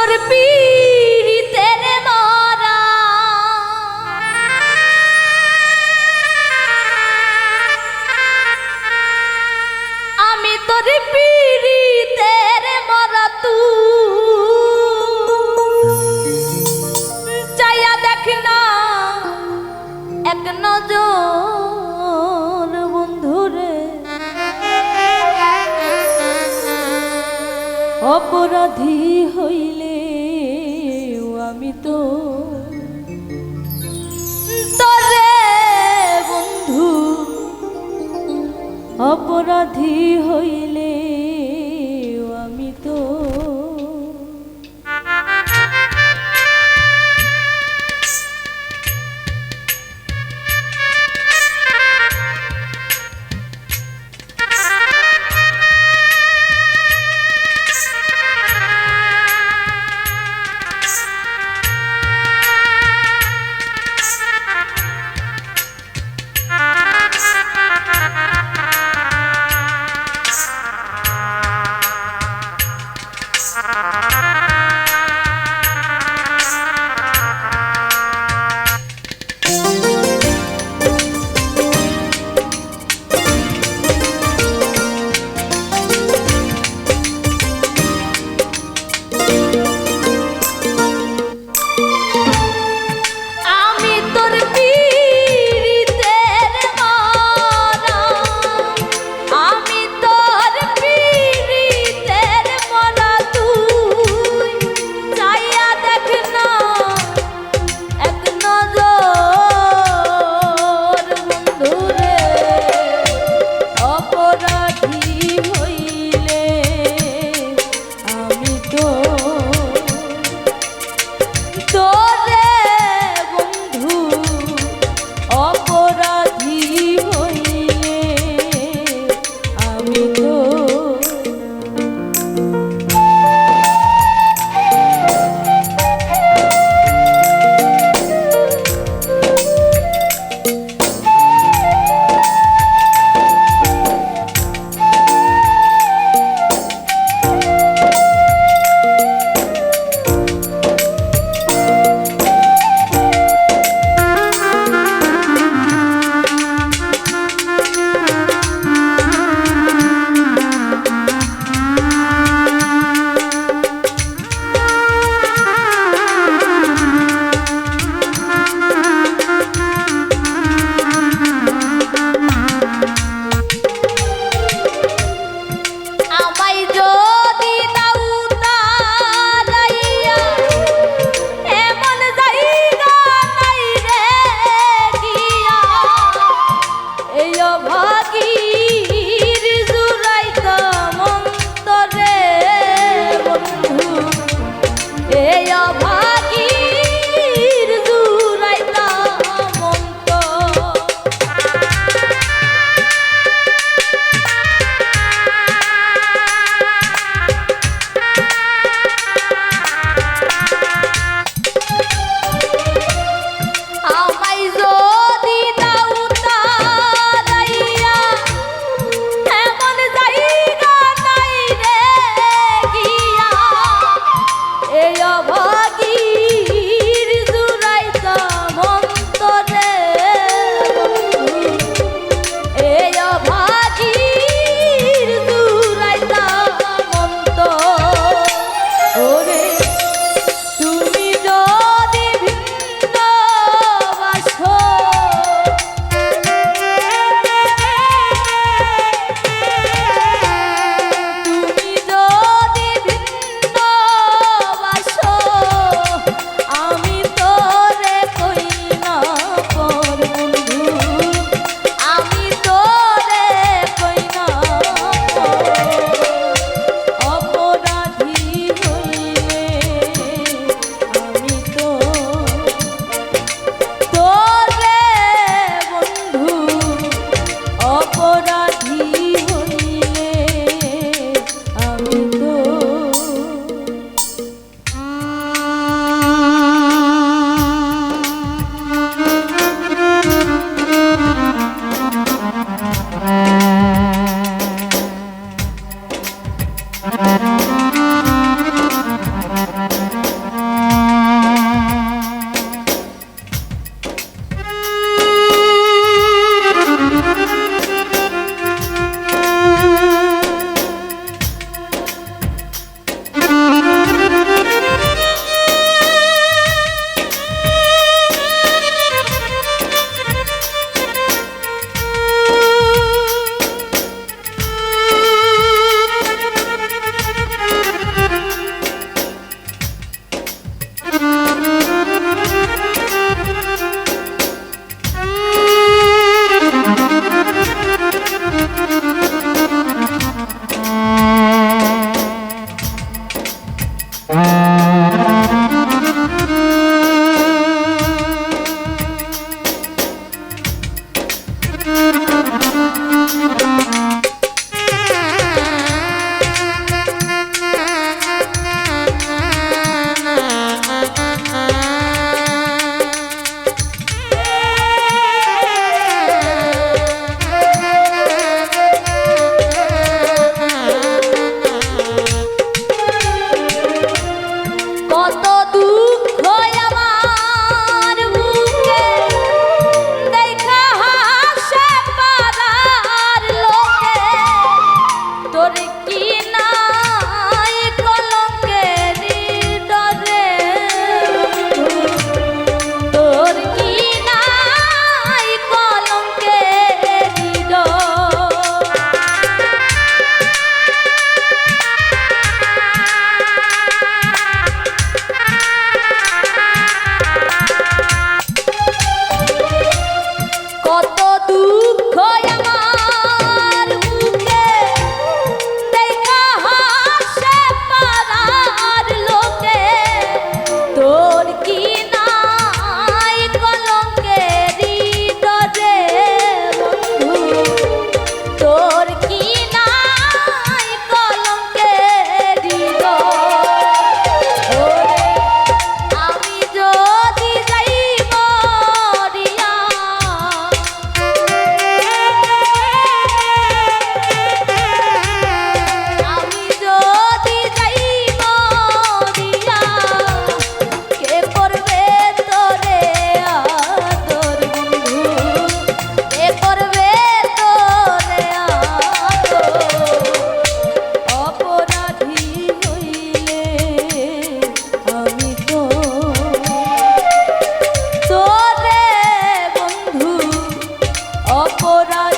তোর পীড়িতে মারা। আমি তোর পীড়িতে মারা তু। চাইয়া দেখ না এক নজর বন্ধুরে অপরাধী হইল তরে বন্ধু অপরাধী হইলে yeah. অপরাধ